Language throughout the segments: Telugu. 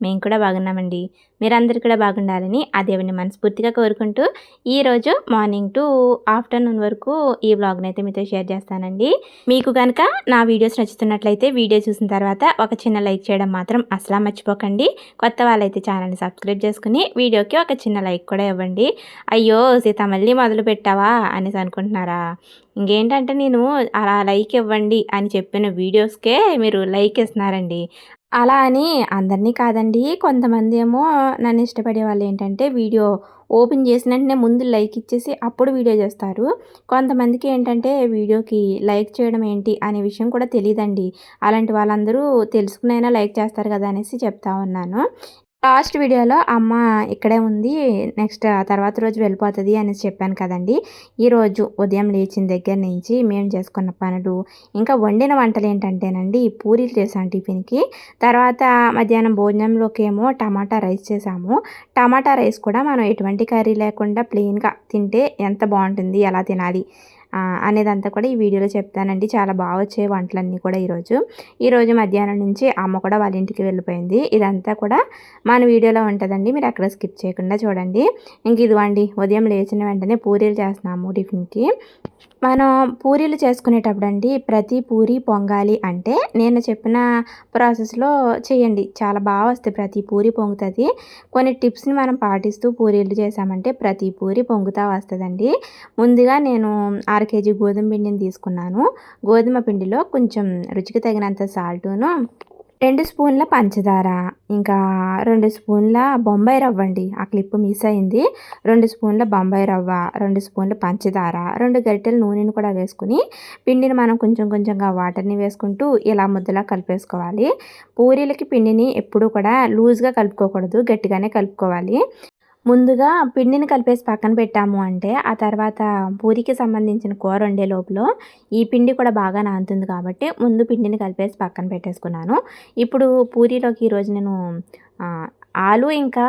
మేము కూడా బాగున్నామండి. మీరందరూ కూడా బాగుండాలని ఆ దేవుని మనస్ఫూర్తిగా కోరుకుంటూ ఈరోజు మార్నింగ్ టు ఆఫ్టర్నూన్ వరకు ఈ వ్లాగ్ని అయితే మీతో షేర్ చేస్తానండి. మీకు కనుక నా వీడియోస్ నచ్చుతున్నట్లయితే వీడియో చూసిన తర్వాత ఒక చిన్న లైక్ చేయడం మాత్రం అసలా మర్చిపోకండి. కొత్త వాళ్ళైతే ఛానల్ని సబ్స్క్రైబ్ చేసుకుని వీడియోకి ఒక చిన్న లైక్ కూడా ఇవ్వండి. అయ్యో సీత మళ్ళీ మొదలు పెట్టావా అనేసి అనుకుంటున్నారా? ఇంకేంటంటే నేను అలా లైక్ ఇవ్వండి అని చెప్పిన వీడియోస్కే మీరు లైక్ ఇస్తున్నారండి. అలా అని అందరినీ కాదండి కొంతమంది ఏమో నన్ను ఇష్టపడే వాళ్ళు ఏంటంటే వీడియో ఓపెన్ చేసిన వెంటనే ముందు లైక్ ఇచ్చేసి అప్పుడు వీడియో చేస్తారు. కొంతమందికి ఏంటంటే వీడియోకి లైక్ చేయడం ఏంటి అనే విషయం కూడా తెలియదండి అలాంటి వాళ్ళందరూ తెలుసుకునైనా లైక్ చేస్తారు కదా అనేసి చెప్తా ఉన్నాను. లాస్ట్ వీడియోలో అమ్మ ఇక్కడే ఉంది నెక్స్ట్ తర్వాత రోజు వెళ్ళిపోతుంది అనేసి చెప్పాను కదండి. ఈరోజు ఉదయం లేచిన దగ్గర నుంచి మేము చేసుకున్న పనులు ఇంకా వండిన వంటలు ఏంటంటేనండి పూరీలు చేసాం టిఫిన్కి. తర్వాత మధ్యాహ్నం భోజనంలోకి ఏమో టమాటా రైస్ చేసాము టమాటా రైస్ కూడా మనం ఎటువంటి కర్రీ లేకుండా ప్లెయిన్గా తింటే ఎంత బాగుంటుంది ఎలా తినాలి? అనేదంతా కూడా ఈ వీడియోలో చెప్తానండి. చాలా బాగా వచ్చే వంటలన్నీ కూడా ఈరోజు. ఈరోజు మధ్యాహ్నం నుంచి అమ్మ కూడా వాళ్ళ ఇంటికి వెళ్ళిపోయింది. ఇదంతా కూడా మన వీడియోలో ఉంటుందండి. మీరు అక్కడ స్కిప్ చేయకుండా చూడండి. ఇంక ఇదివ్వండి ఉదయం లేచిన వెంటనే పూరీలు చేస్తున్నాము టిఫిన్కి. మనం పూరీలు చేసుకునేటప్పుడు అండి ప్రతి పూరి పొంగాలి అంటే నేను చెప్పిన ప్రాసెస్లో చేయండి. చాలా బాగా వస్తాయి. ప్రతి పూరి పొంగుతుంది. కొన్ని టిప్స్ని మనం పాటిస్తూ పూరీలు చేసామంటే ప్రతి పూరి పొంగుతా వస్తుందండి. ముందుగా నేను అర కేజీ గోధుమ పిండిని తీసుకున్నాను. గోధుమ పిండిలో కొంచెం రుచికి తగినంత సాల్టును రెండు స్పూన్ల పంచదార ఇంకా రెండు స్పూన్ల బొంబాయి రవ్వ అండి. ఆ క్లిప్ మిస్ అయింది. రెండు స్పూన్ల బొంబాయి రవ్వ రెండు స్పూన్ల పంచదార రెండు గరిటెల నూనెను కూడా వేసుకుని పిండిని మనం కొంచెం కొంచెంగా వాటర్ని వేసుకుంటూ ఇలా ముద్దలా కలిపేసుకోవాలి. పూరీలకి పిండిని ఎప్పుడూ కూడా లూజ్గా కలుపుకోకూడదు గట్టిగానే కలుపుకోవాలి. ముందుగా పిండిని కలిపేసి పక్కన పెట్టాము అంటే ఆ తర్వాత పూరికి సంబంధించిన కూర వండే లోపల ఈ పిండి కూడా బాగా నానుతుంది కాబట్టి ముందు పిండిని కలిపేసి పక్కన పెట్టేసుకున్నాను. ఇప్పుడు పూరీలోకి ఈరోజు నేను ఆలు ఇంకా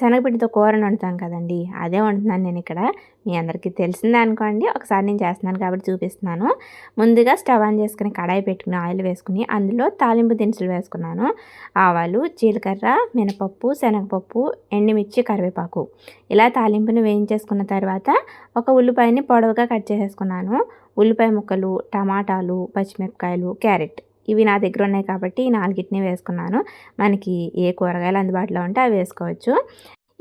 శనగపిండితో కూరని వండుతాం కదండి. అదే వండుతున్నాను నేను ఇక్కడ. మీ అందరికీ తెలిసిందే అనుకోండి. ఒకసారి నేను చేస్తున్నాను కాబట్టి చూపిస్తున్నాను. ముందుగా స్టవ్ ఆన్ చేసుకుని కడాయి పెట్టుకుని ఆయిల్ వేసుకుని అందులో తాలింపు దినుసులు వేసుకున్నాను. ఆవాలు జీలకర్ర మినపప్పు శనగపప్పు ఎండుమిర్చి కరివేపాకు. ఇలా తాలింపుని వేయించేసుకున్న తర్వాత ఒక ఉల్లిపాయని పొడవుగా కట్ చేసేసుకున్నాను. ఉల్లిపాయ ముక్కలు టమాటాలు పచ్చిమిరపకాయలు క్యారెట్. ఇవి నా దగ్గర ఉన్నాయి కాబట్టి ఈ నాలుగిటిని వేసుకున్నాను. మనకి ఏ కూరగాయలు అందుబాటులో ఉంటే అవి వేసుకోవచ్చు.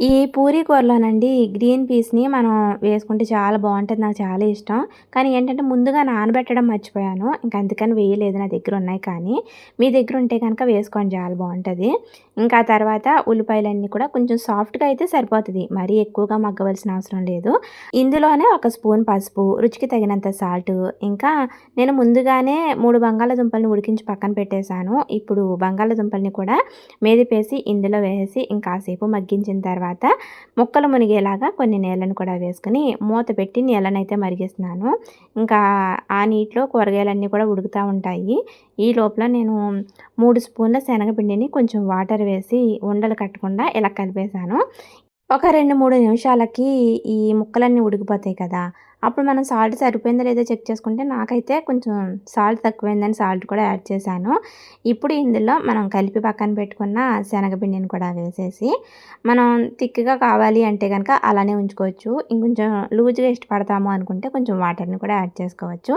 ఈ పూరీ కూరలోనండి గ్రీన్ పీస్ని మనం వేసుకుంటే చాలా బాగుంటుంది. నాకు చాలా ఇష్టం. కానీ ఏంటంటే ముందుగా నానబెట్టడం మర్చిపోయాను. ఇంక అందుకని వేయలేదు. నా దగ్గర ఉన్నాయి కానీ మీ దగ్గర ఉంటే కనుక వేసుకోండి. చాలా బాగుంటుంది. ఇంకా తర్వాత ఉల్లిపాయలన్నీ కూడా కొంచెం సాఫ్ట్గా అయితే సరిపోతుంది. మరీ ఎక్కువగా మగ్గవలసిన అవసరం లేదు. ఇందులోనే ఒక స్పూన్ పసుపు రుచికి తగినంత సాల్ట్ ఇంకా నేను ముందుగానే మూడు బంగాళదుంపల్ని ఉడికించి పక్కన పెట్టేశాను. ఇప్పుడు బంగాళాదుంపల్ని కూడా మేదిపేసి ఇందులో వేసి ఇంకాసేపు మగ్గించిన తర్వాత తర్వాత ముక్కలు మునిగేలాగా కొన్ని నీళ్ళను కూడా వేసుకుని మూత పెట్టి నీళ్ళనైతే మరిగిస్తున్నాను. ఇంకా ఆ నీటిలో కూరగాయలన్నీ కూడా ఉడుకుతూ ఉంటాయి. ఈ లోపల నేను మూడు స్పూన్ల శనగపిండిని కొంచెం వాటర్ వేసి ఉండలు కట్టకుండా ఇలా కలిపేశాను. ఒక రెండు మూడు నిమిషాలకి ఈ ముక్కలన్నీ ఉడికిపోతాయి కదా అప్పుడు మనం సాల్ట్ సరిపోయిందో లేదో చెక్ చేసుకుంటే నాకైతే కొంచెం సాల్ట్ తక్కువైందని సాల్ట్ కూడా యాడ్ చేశాను. ఇప్పుడు ఇందులో మనం కలిపి పక్కన పెట్టుకున్న శనగపిండిని కూడా వేసేసి మనం థిక్గా కావాలి అంటే కనుక అలానే ఉంచుకోవచ్చు. ఇంకొంచెం లూజ్గా ఇష్టపడతాము అనుకుంటే కొంచెం వాటర్ని కూడా యాడ్ చేసుకోవచ్చు.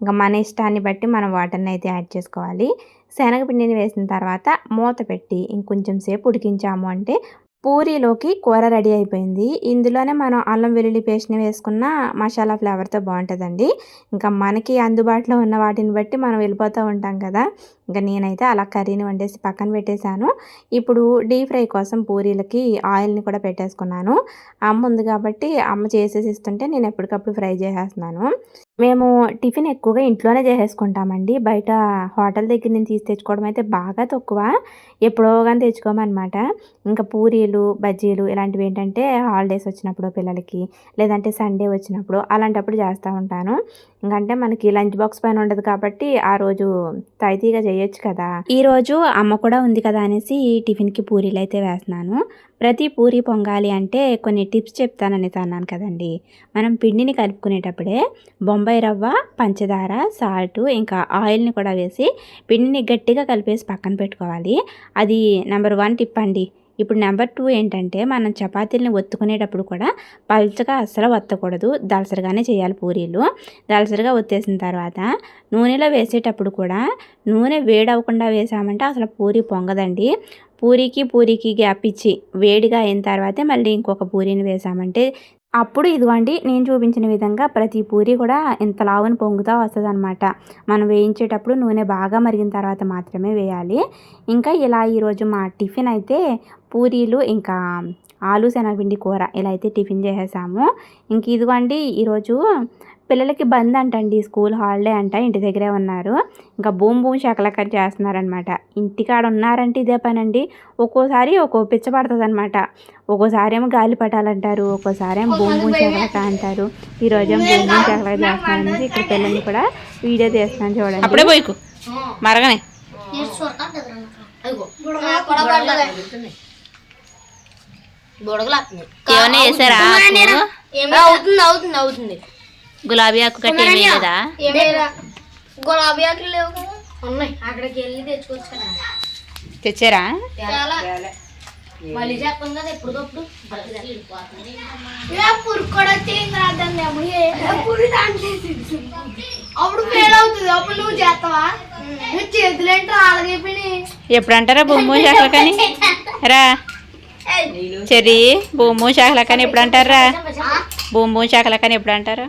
ఇంకా మన ఇష్టాన్ని బట్టి మనం వాటర్ని అయితే యాడ్ చేసుకోవాలి. శనగపిండిని వేసిన తర్వాత మూత పెట్టి ఇంకొంచెం సేపు ఉడికించాము అంటే పూరీలోకి కూర రెడీ అయిపోయింది. ఇందులోనే మనం అల్లం వెల్లుల్లి పేస్ట్ని వేసుకున్న మసాలా ఫ్లేవర్తో బాగుంటుందండి. ఇంకా మనకి అందుబాటులో ఉన్న వాటిని బట్టి మనం వెళ్ళిపోతూ ఉంటాం కదా. ఇంకా నేనైతే అలా కర్రీని వండేసి పక్కన పెట్టేశాను. ఇప్పుడు డీప్ ఫ్రై కోసం పూరీలకి ఆయిల్ని కూడా పెట్టేసుకున్నాను. అమ్మ ఉంది కాబట్టి అమ్మ చేసేసి ఇస్తుంటే నేను ఎప్పటికప్పుడు ఫ్రై చేసేస్తున్నాను. మేము టిఫిన్ ఎక్కువగా ఇంట్లోనే చేసేసుకుంటామండి. బయట హోటల్ దగ్గర నుంచి తీసి తెచ్చుకోవడం అయితే బాగా తక్కువ. ఎప్పుడో కానీ తెచ్చుకోమన్నమాట ఇంకా పూరీలు బజ్జీలు ఇలాంటివి ఏంటంటే హాలిడేస్ వచ్చినప్పుడు పిల్లలకి లేదంటే సండే వచ్చినప్పుడు అలాంటప్పుడు చేస్తూ ఉంటాను. ఇంకంటే మనకి లంచ్ బాక్స్ పైన ఉండదు కాబట్టి ఆ రోజు తైతీగా చేయొచ్చు కదా. ఈరోజు అమ్మ కూడా ఉంది కదా అనేసి టిఫిన్కి పూరీలు అయితే వేస్తున్నాను. ప్రతి పూరి పొంగాలి అంటే కొన్ని టిప్స్ చెప్తానని అన్నాను కదండి. మనం పిండిని కలుపుకునేటప్పుడే బొంబాయి బొంబాయి రవ్వ పంచదార సాల్ట్ ఇంకా ఆయిల్ని కూడా వేసి పిండిని గట్టిగా కలిపేసి పక్కన పెట్టుకోవాలి. అది నెంబర్ వన్ టిప్ అండి. ఇప్పుడు నెంబర్ టూ ఏంటంటే మనం చపాతీలని ఒత్తుకునేటప్పుడు కూడా పల్చగా అస్సలు ఒత్తకూడదు. దలసరిగానే చేయాలి పూరీలు. దలసరిగా ఒత్తేసిన తర్వాత నూనెలో వేసేటప్పుడు కూడా నూనె వేడవకుండా వేసామంటే అసలు పూరి పొంగదండి. పూరికి పూరికి గ్యాప్ ఇచ్చి వేడిగా అయిన తర్వాతే మళ్ళీ ఇంకొక పూరీని వేసామంటే అప్పుడు ఇదిగోండి నేను చూపించిన విధంగా ప్రతి పూరి కూడా ఇంత లావును పొంగుతూ వస్తుంది అనమాట మనం వేయించేటప్పుడు నూనె బాగా మరిగిన తర్వాత మాత్రమే వేయాలి. ఇంకా ఇలా ఈరోజు మా టిఫిన్ అయితే పూరీలు ఇంకా ఆలు శనగపిండి కూర ఇలా అయితే టిఫిన్ చేసేసాము. ఇంక ఇదిగోండి ఈరోజు పిల్లలకి బంద్ అంటండి స్కూల్ హాలిడే అంట ఇంటి దగ్గరే ఉన్నారు. ఇంకా బూమ్ బూమ్ శకలకట్ చేస్తున్నారనమాట ఇంటికాడ ఉన్నారంటే ఇదే పని అండి ఒక్కోసారి ఒక్కో పిచ్చ పడుతుంది అనమాట ఒక్కోసారి ఏమో గాలి పట్టాలంటారు ఒక్కోసారి ఏమో బూమ్ బూమ్ శకలక అంటారు. ఈరోజు ఏమో బూమ్ బూమ్ శకలక చేస్తున్నారనేసి ఇక్కడ పిల్లల్ని కూడా వీడియో తీస్తున్నాను చూడండి. అప్పుడే పోయికు. మరగనే. బుడగలు అవుతుంది అవుతుంది అవుతుంది. గులాబీ ఆకు కట్టి ఏమీ లేదా గులాబీ ఆకులు లేవు కదా. ఉన్నాయి అక్కడికి వెళ్ళి తెచ్చుకొచ్చాను. తెచ్చారా? చాలా. మళ్ళీ చెప్పండి కదా ఎప్పటికప్పుడు. పురుగు కూడా చేయింది రాదండి పురుగు దాంట్లో అప్పుడు ఫెయిల్ అవుతుంది. అప్పుడు నువ్వు చేస్తావా? నువ్వు చేతులు ఏంటో అలాగైపోయినాయి ఎప్పుడు అంటారా బొమ్మ రా. చెర్రీ బొమ్మ శాఖలకని ఎప్పుడు అంటారా బొమ్మ ఎప్పుడు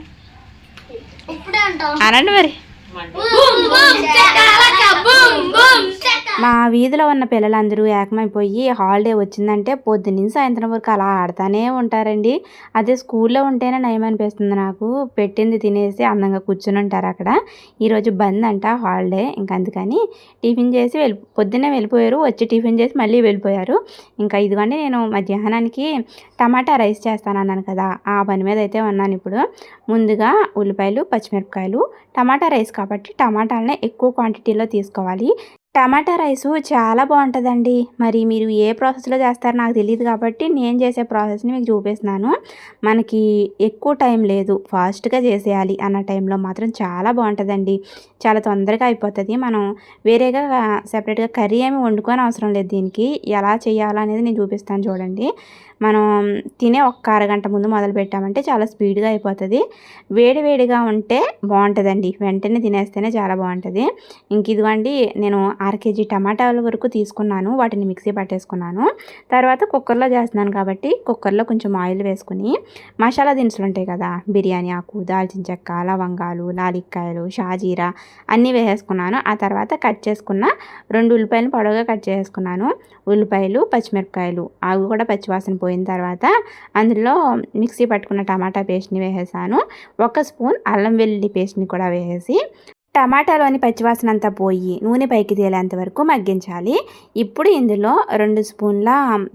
అనండి మరి. మా వీధిలో ఉన్న పిల్లలందరూ ఏకమైపోయి హాలిడే వచ్చిందంటే పొద్దున్న సాయంత్రం వరకు అలా ఆడుతూనే ఉంటారండి. అదే స్కూల్లో ఉంటేనే నయం అనిపిస్తుంది నాకు. పెట్టింది తినేసి అందంగా కూర్చుని ఉంటారు అక్కడ. ఈరోజు బంద్ అంట హాలిడే. ఇంకా అందుకని టిఫిన్ చేసి వెళ్ళి పొద్దున్నే వెళ్ళిపోయారు. వచ్చి టిఫిన్ చేసి మళ్ళీ వెళ్ళిపోయారు. ఇంకా ఇదిగోండి నేను మధ్యాహ్నానికి టమాటా రైస్ చేస్తాను అన్నాను కదా ఆ పని మీద అయితే ఉన్నాను ఇప్పుడు. ముందుగా ఉల్లిపాయలు పచ్చిమిరపకాయలు టమాటా రైస్ కాబట్టి టమాటాలనే ఎక్కువ క్వాంటిటీలో తీసుకోవాలి. టమాటా రైసు చాలా బాగుంటుందండి. మరి మీరు ఏ ప్రాసెస్లో చేస్తారో నాకు తెలియదు కాబట్టి నేను చేసే ప్రాసెస్ని మీకు చూపిస్తున్నాను. మనకి ఎక్కువ టైం లేదు ఫాస్ట్గా చేసేయాలి అన్న టైంలో మాత్రం చాలా బాగుంటుందండి. చాలా తొందరగా అయిపోతుంది. మనం వేరేగా సెపరేట్గా కర్రీ ఏమి వండుకొని అవసరం లేదు దీనికి. ఎలా చేయాలనేది నేను చూపిస్తాను చూడండి. మనం తినే ఒక్క అరగంట ముందు మొదలు పెట్టామంటే చాలా స్పీడ్గా అయిపోతుంది. వేడి వేడిగా ఉంటే బాగుంటుందండి వెంటనే తినేస్తేనే చాలా బాగుంటుంది ఇంక ఇదిగోండి నేను అర కేజీ టమాటాల వరకు తీసుకున్నాను. వాటిని మిక్సీ పట్టేసుకున్నాను. తర్వాత కుక్కర్లో చేస్తున్నాను కాబట్టి కుక్కర్లో కొంచెం ఆయిల్ వేసుకుని మసాలా దినుసులు ఉంటాయి కదా బిర్యానీ ఆకు దాల్చిన చెక్క లవంగాలు లాలిక్కాయలు షాజీరా అన్నీ వేసేసుకున్నాను. ఆ తర్వాత కట్ చేసుకున్న రెండు ఉల్లిపాయలు పొడవుగా కట్ చేసుకున్నాను ఉల్లిపాయలు పచ్చిమిరపకాయలు అవి కూడా పచ్చివాసన పోయిన తర్వాత అందులో మిక్సీ పట్టుకున్న టమాటా పేస్ట్ని వేసేసాను. ఒక స్పూన్ అల్లం వెల్లుల్లి పేస్ట్ని కూడా వేసేసి టమాటాలోని పచ్చివాసన అంతా పోయి నూనె పైకి తేలేంత వరకు మగ్గించాలి. ఇప్పుడు ఇందులో రెండు స్పూన్ల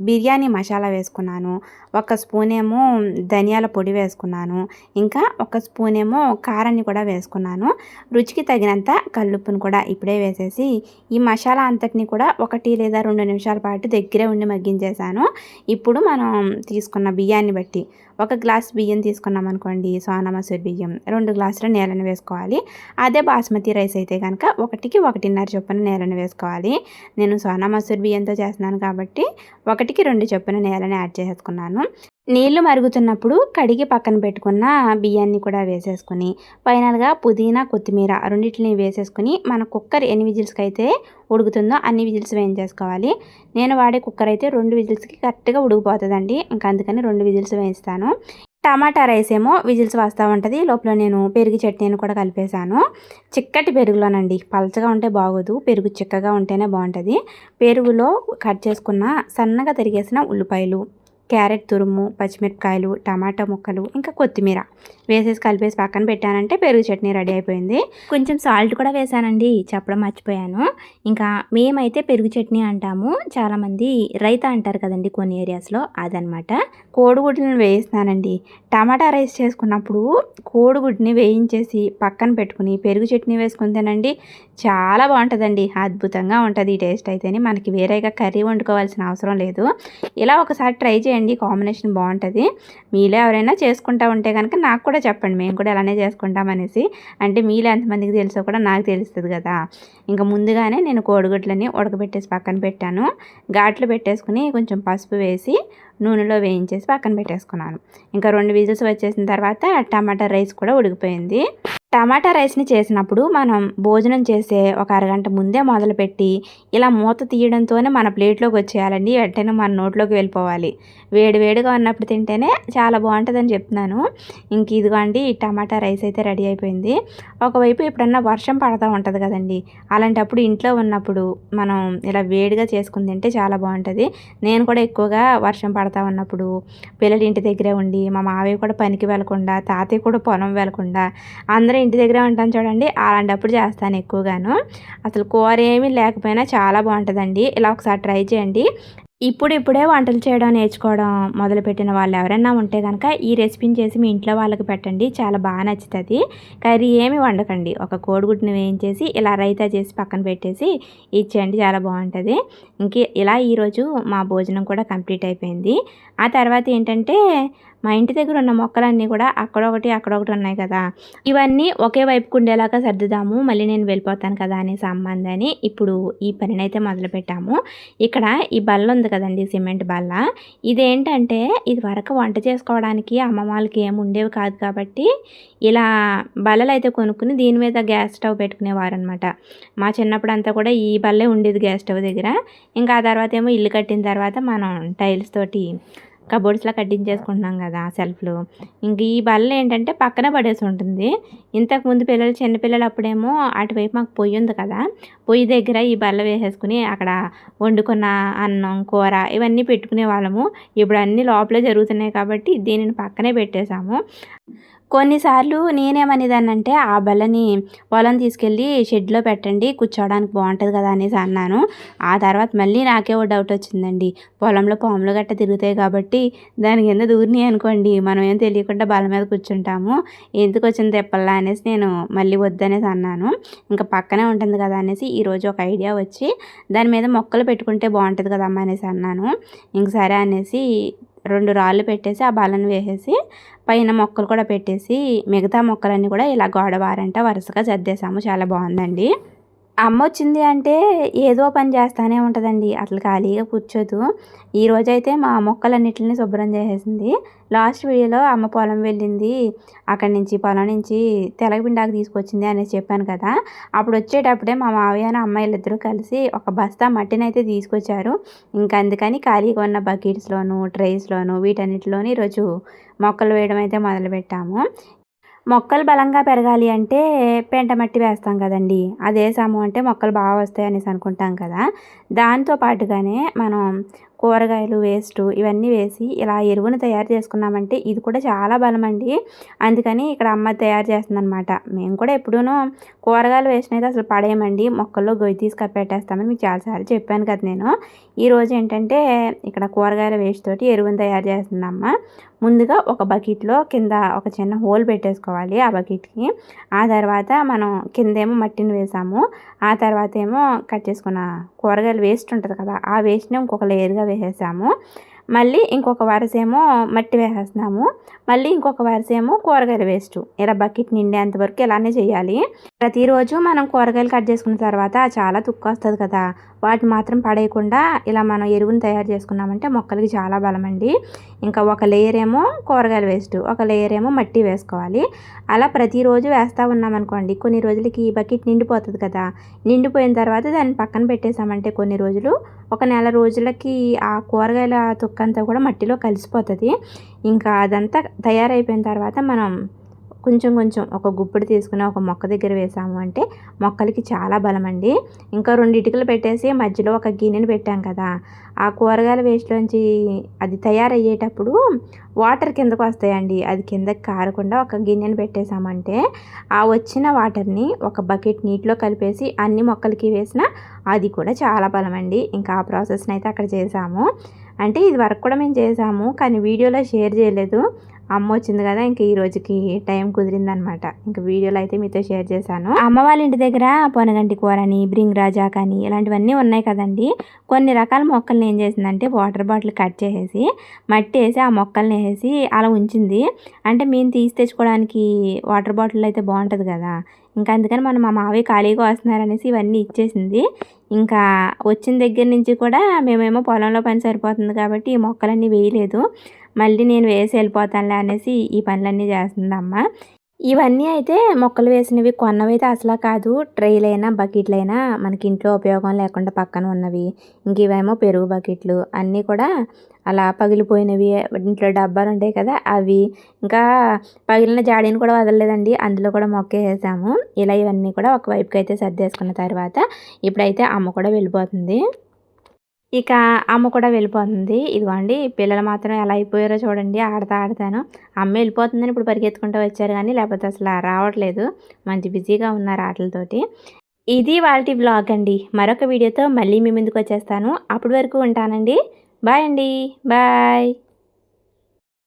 బిర్యానీ మసాలా వేసుకున్నాను. ఒక స్పూన్ ఏమో ధనియాల పొడి వేసుకున్నాను. ఇంకా ఒక స్పూన్ ఏమో కారాన్ని కూడా వేసుకున్నాను. రుచికి తగినంత కల్లుప్పును కూడా ఇప్పుడే వేసేసి ఈ మసాలా అంతటిని కూడా ఒకటి లేదా రెండు నిమిషాల పాటు దగ్గరే ఉండి మగ్గించేసాను ఇప్పుడు మనం తీసుకున్న బియ్యాన్ని బట్టి ఒక గ్లాస్ బియ్యం తీసుకున్నాం అనుకోండి సోనా మసూరి బియ్యం. రెండు గ్లాసుల నేలను వేసుకోవాలి. అదే బాస్మతి రైస్ అయితే కనుక ఒకటికి ఒకటిన్నర చొప్పున నేలను వేసుకోవాలి. నేను సోనా మసూరి బియ్యంతో చేస్తున్నాను కాబట్టి ఒకటికి రెండు చొప్పున నేలని యాడ్ చేసుకున్నాను నీళ్ళు మరుగుతున్నప్పుడు కడిగి పక్కన పెట్టుకున్న బియ్యాన్ని కూడా వేసేసుకుని ఫైనల్గా పుదీనా కొత్తిమీర రెండింటిని వేసేసుకుని మన కుక్కర్ ఎన్ని విజిల్స్కి అయితే ఉడుకుతుందో అన్ని విజిల్స్ వేయించేసుకోవాలి. నేను వాడే కుక్కర్ అయితే రెండు విజిల్స్కి కరెక్ట్గా ఉడికిపోతుందండి. ఇంకా అందుకని రెండు విజిల్స్ వేయిస్తాను. టమాటా రైస్ ఏమో విజిల్స్ వస్తూ ఉంటుంది. లోపల నేను పెరుగు చట్నీని కూడా కలిపేశాను. చిక్కటి పెరుగులోనండి. పలచగా ఉంటే బాగోదు. పెరుగు చిక్కగా ఉంటేనే బాగుంటుంది. పెరుగులో కట్ చేసుకున్న సన్నగా తరిగేసిన ఉల్లిపాయలు క్యారెట్ తురుము పచ్చిమిరపకాయలు టమాటా ముక్కలు ఇంకా కొత్తిమీర. వేసేసి కలిపేసి పక్కన పెట్టానంటే పెరుగు చట్నీ రెడీ అయిపోయింది. కొంచెం సాల్ట్ కూడా వేసానండి చెప్పడం మర్చిపోయాను. ఇంకా మేమైతే పెరుగు చట్నీ అంటాము చాలామంది రైతా అంటారు కదండి కొన్ని ఏరియాస్లో అదనమాట. కోడిగుడ్లను వేయిస్తున్నానండి. టమాటా రైస్ చేసుకున్నప్పుడు కోడిగుడ్ని వేయించేసి పక్కన పెట్టుకుని పెరుగు చట్నీ వేసుకుని తినండి. చాలా బాగుంటుందండి అద్భుతంగా ఉంటుంది ఈ టేస్ట్ అయితేనే. మనకి వేరేగా కర్రీ వండుకోవాల్సిన అవసరం లేదు. ఇలా ఒకసారి ట్రై చేయండి కాంబినేషన్ బాగుంటుంది. మీలో ఎవరైనా చేసుకుంటా ఉంటే కనుక నాకు కూడా చెప్పండి. మేము కూడా అలానే చేసుకుంటాం అనేసి. అంటే మీలో ఎంతమందికి తెలుసో కూడా నాకు తెలుస్తుంది కదా. ఇంకా ముందుగానే నేను కోడిగుడ్లని ఉడకబెట్టేసి పక్కన పెట్టాను. ఘాట్లు పెట్టేసుకుని కొంచెం పసుపు వేసి నూనెలో వేయించేసి పక్కన పెట్టేసుకున్నాను. ఇంకా రెండు విజిల్స్ వచ్చేసిన తర్వాత టమాటా రైస్ కూడా ఉడికిపోయింది. టమాటా రైస్ని చేసినప్పుడు మనం భోజనం చేసే ఒక అరగంట ముందే మొదలుపెట్టి ఇలా మూత తీయడంతోనే మన ప్లేట్లోకి వచ్చేయాలండి. వెంటనే మన నోట్లోకి వెళ్ళిపోవాలి. వేడి వేడిగా ఉన్నప్పుడు తింటేనే చాలా బాగుంటుందని చెప్తున్నాను. ఇంక ఇదిగోండి టమాటా రైస్ అయితే రెడీ అయిపోయింది. ఒకవైపు ఎప్పుడన్నా వర్షం పడతా ఉంటుంది కదండి. అలాంటప్పుడు ఇంట్లో ఉన్నప్పుడు మనం ఇలా వేడిగా చేసుకుని తింటే చాలా బాగుంటుంది. నేను కూడా ఎక్కువగా వర్షం పడతా ఉన్నప్పుడు పిల్లలు ఇంటి దగ్గరే ఉండి మా మావయ్య కూడా పనికి వెళ్ళకుండా తాతయ్య కూడా పొలం వెళ్ళకుండా అందరూ ఇంటి దగ్గరే ఉంటాను చూడండి. అలాంటప్పుడు చేస్తాను ఎక్కువగాను. అసలు కూర ఏమీ లేకపోయినా చాలా బాగుంటుందండి. ఇలా ఒకసారి ట్రై చేయండి. ఇప్పుడు ఇప్పుడే వంటలు చేయడం నేర్చుకోవడం మొదలుపెట్టిన వాళ్ళు ఎవరైనా ఉంటే కనుక ఈ రెసిపీని చేసి మీ ఇంట్లో వాళ్ళకి పెట్టండి. చాలా బాగా నచ్చుతుంది. కర్రీ ఏమి వండకండి. ఒక కోడిగుడ్డుని వేయించేసి ఇలా రైతా చేసి పక్కన పెట్టేసి ఇచ్చేయండి. చాలా బాగుంటుంది. ఇంక ఇలా ఈరోజు మా భోజనం కూడా కంప్లీట్ అయిపోయింది. ఆ తర్వాత ఏంటంటే మా ఇంటి దగ్గర ఉన్న మొక్కలన్నీ కూడా అక్కడొకటి అక్కడొకటి ఉన్నాయి కదా. ఇవన్నీ ఒకే వైపుకు ఉండేలాగా సర్దుదాము మళ్ళీ నేను వెళ్ళిపోతాను కదా అనే సంబంధాన్ని ఇప్పుడు ఈ పనినైతే మొదలుపెట్టాము. ఇక్కడ ఈ బల్ల ఉంది కదండి సిమెంట్ బల్ల. ఇదేంటంటే ఇది వరకు వంట చేసుకోవడానికి అమ్మ వాళ్ళకి ఏమి ఉండేవి కాదు కాబట్టి ఇలా బల్లలు అయితే కొనుక్కుని దీని మీద గ్యాస్ స్టవ్ పెట్టుకునేవారు అనమాట మా చిన్నప్పుడు అంతా కూడా ఈ బల్లే ఉండేది గ్యాస్ స్టవ్ దగ్గర. ఇంకా ఆ తర్వాత ఏమో ఇల్లు కట్టిన తర్వాత మనం టైల్స్ తోటి కబోర్డ్స్లో కట్టించేసుకుంటున్నాం కదా సెల్ఫ్లు ఇంక ఈ బల్ల ఏంటంటే పక్కన పడేసి ఉంటుంది. ఇంతకు ముందు పిల్లలు చిన్నపిల్లలు అప్పుడేమో అటువైపు మాకు పొయ్యి ఉంది కదా పొయ్యి దగ్గర ఈ బల్ల వేసేసుకుని అక్కడ వండుకున్న అన్నం కూర ఇవన్నీ పెట్టుకునే వాళ్ళము. ఇప్పుడు అన్నీ లోపలే జరుగుతున్నాయి కాబట్టి దీనిని పక్కనే పెట్టేశాము. కొన్నిసార్లు నేనేమనేదాన్నంటే ఆ బల్లని పొలం తీసుకెళ్ళి షెడ్లో పెట్టండి కూర్చోవడానికి బాగుంటుంది కదా అనేసి అన్నాను. ఆ తర్వాత మళ్ళీ నాకే ఓ డౌట్ వచ్చిందండి. పొలంలో పాములు గట్ట తిరుగుతాయి కాబట్టి దాని కింద దూరినాయి అనుకోండి మనం ఏం తెలియకుండా బల మీద కూర్చుంటాము. ఎందుకు వచ్చింది తెప్పల్లా అనేసి నేను మళ్ళీ వద్దనేసి అన్నాను. ఇంకా పక్కనే ఉంటుంది కదా అనేసి ఈరోజు ఒక ఐడియా వచ్చి దాని మీద మొక్కలు పెట్టుకుంటే బాగుంటుంది కదమ్మా అనేసి అన్నాను. ఇంక సరే అనేసి రెండు రాళ్ళు పెట్టేసి ఆ బలను వేసేసి పైన మొక్కలు కూడా పెట్టేసి మిగతా మొక్కలన్నీ కూడా ఇలా గోడ వారంట వరుసగా జద్దేసాము చాలా బాగుందండి. అమ్మ వచ్చింది అంటే ఏదో పని చేస్తానే ఉంటుందండి. అట్లా ఖాళీగా కూర్చోదు. ఈ రోజైతే మా మొక్కలన్నిటిని శుభ్రం చేసేసింది. లాస్ట్ వీడియోలో అమ్మ పొలం వెళ్ళింది. అక్కడి నుంచి పొలం నుంచి తెలగపిండాకు తీసుకొచ్చింది అనేసి చెప్పాను కదా. అప్పుడు వచ్చేటప్పుడే మా మావయ్య అమ్మాయిలిద్దరూ కలిసి ఒక బస్తా మట్టిని అయితే తీసుకొచ్చారు. ఇంకా అందుకని ఖాళీగా ఉన్న బకెట్స్లోను ట్రైస్లోను వీటన్నిటిలోని ఈరోజు మొక్కలు వేయడం అయితే మొదలుపెట్టాము. మొక్కలు బలంగా పెరగాలి అంటే పెంట మట్టి వేస్తాం కదండి. అది వేసాము అంటే మొక్కలు బాగా వస్తాయి అనేసి అనుకుంటాం కదా. దాంతో పాటుగానే మనం కూరగాయలు వేస్ట్ ఇవన్నీ వేసి ఇలా ఎరువును తయారు చేసుకున్నామంటే ఇది కూడా చాలా బలం అండి అందుకని ఇక్కడ అమ్మ తయారు చేస్తుందన్నమాట. మేము కూడా ఎప్పుడూనూ కూరగాయలు వేస్ట్ అయితే అసలు పడేయమండి. మొక్కల్లో గొయ్యి తీసి కప్పెట్టేస్తామని మీకు చాలాసార్లు చెప్పాను కదా నేను. ఈరోజు ఏంటంటే ఇక్కడ కూరగాయల వేస్ట్ తోటి ఎరువును తయారు చేస్తుందమ్మ. ముందుగా ఒక బకెట్లో కింద ఒక చిన్న హోల్ పెట్టేసుకోవాలి ఆ బకెట్కి. ఆ తర్వాత మనం కిందేమో మట్టిని వేసాము. ఆ తర్వాత ఏమో కట్ చేసుకున్న కూరగాయలు వేస్ట్ ఉంటుంది కదా ఆ వేస్ట్ని ఇంకొక లేయర్గా వేసేసాము. మళ్ళీ ఇంకొక వరసేమో మట్టి వేసేస్తున్నాము. మళ్ళీ ఇంకొక వరసేమో కూరగాయల వేస్ట్. ఇలా బకెట్ నిండేంత వరకు ఇలానే చేయాలి. ప్రతిరోజు మనం కూరగాయలు కట్ చేసుకున్న తర్వాత చాలా తుక్కు వస్తుంది కదా. వాటిని మాత్రం పడేయకుండా ఇలా మనం ఎరువుని తయారు చేసుకున్నామంటే మొక్కలకి చాలా బలం అండి ఇంకా ఒక లేయర్ ఏమో కూరగాయలు వేస్ట్ ఒక లేయర్ ఏమో మట్టి వేసుకోవాలి. అలా ప్రతిరోజు వేస్తూ ఉన్నామనుకోండి కొన్ని రోజులకి ఈ బకెట్ నిండిపోతుంది కదా. నిండిపోయిన తర్వాత దాన్ని పక్కన పెట్టేసామంటే కొన్ని రోజులు ఒక నెల రోజులకి ఆ కూరగాయల తొక్కంతా కూడా మట్టిలో కలిసిపోతుంది. ఇంకా అదంతా తయారైపోయిన తర్వాత మనం కొంచెం కొంచెం ఒక గుప్పిడి తీసుకుని ఒక మొక్క దగ్గర వేసాము అంటే మొక్కలకి చాలా బలం అండి ఇంకా రెండు ఇటుకలు పెట్టేసి మధ్యలో ఒక గిన్నెని పెట్టాం కదా. ఆ కూరగాయల వేస్ట్లోంచి అది తయారయ్యేటప్పుడు వాటర్ కిందకు వస్తాయండి. అది కిందకి కారకుండా ఒక గిన్నెని పెట్టేసామంటే ఆ వచ్చిన వాటర్ని ఒక బకెట్ నీటిలో కలిపేసి అన్ని మొక్కలకి వేసిన అది కూడా చాలా బలం అండి ఇంకా ఆ ప్రాసెస్ని అయితే అక్కడ చేసాము. అంటే ఇది వరకు కూడా మేము చేసాము. కానీ వీడియోలో షేర్ చేయలేదు. అమ్మ వచ్చింది కదా ఇంక ఈ రోజుకి టైం కుదిరిందనమాట. ఇంకా వీడియోలో అయితే మీతో షేర్ చేశాను. అమ్మ వాళ్ళ ఇంటి దగ్గర పొనగంటి కూర అని బ్రింగ్ రాజా కానీ ఇలాంటివన్నీ ఉన్నాయి కదండి. కొన్ని రకాల మొక్కల్ని ఏం చేసిందంటే వాటర్ బాటిల్ కట్ చేసేసి మట్టి వేసి ఆ మొక్కల్ని వేసి అలా ఉంచింది. అంటే మేము తీసి తెచ్చుకోవడానికి వాటర్ బాటిల్ అయితే బాగుంటుంది కదా. ఇంకా అందుకని మనం మా మావయ్య ఖాళీగా వస్తున్నారనేసి ఇవన్నీ ఇచ్చేసింది. ఇంకా వచ్చిన దగ్గర నుంచి కూడా మేమేమో పొలంలో పని సరిపోతుంది కాబట్టి ఈ మొక్కలన్నీ వేయలేదు. మళ్ళీ నేను వేసి వెళ్ళిపోతానులే అనేసి ఈ పనులన్నీ చేస్తుంది అమ్మ ఇవన్నీ అయితే మొక్కలు వేసినవి కొన్నవైతే అసలు కాదు. ట్రైలైనా బకెట్లైనా మనకి ఇంట్లో ఉపయోగం లేకుండా పక్కన ఉన్నవి. ఇంక ఇవేమో పెరుగు బకెట్లు అన్నీ కూడా అలా పగిలిపోయినవి. ఇంట్లో డబ్బాలు ఉంటాయి కదా అవి. ఇంకా పగిలిన జాడీని కూడా వదలలేదండి. అందులో కూడా మొక్క వేసాము. ఇలా ఇవన్నీ కూడా ఒకవైపుకి అయితే సర్దేసుకున్న తర్వాత ఇప్పుడైతే అమ్మ కూడా వెళ్ళిపోతుంది. ఇక అమ్మ కూడా వెళ్ళిపోతుంది. ఇదిగోండి పిల్లలు మాత్రం ఎలా అయిపోయారో చూడండి. ఆడతా ఆడతాను. అమ్మ వెళ్ళిపోతుందని ఇప్పుడు పరిగెత్తుకుంటూ వచ్చారు కానీ లేకపోతే అసలు రావట్లేదు. మంచి బిజీగా ఉన్నారు ఆటలతోటి. ఇది వాళ్ళ బ్లాగ్ అండి. మరొక వీడియోతో మళ్ళీ మీ ముందుకు వచ్చేస్తాను. అప్పటి వరకు ఉంటానండి. బాయ్ అండి. బాయ్.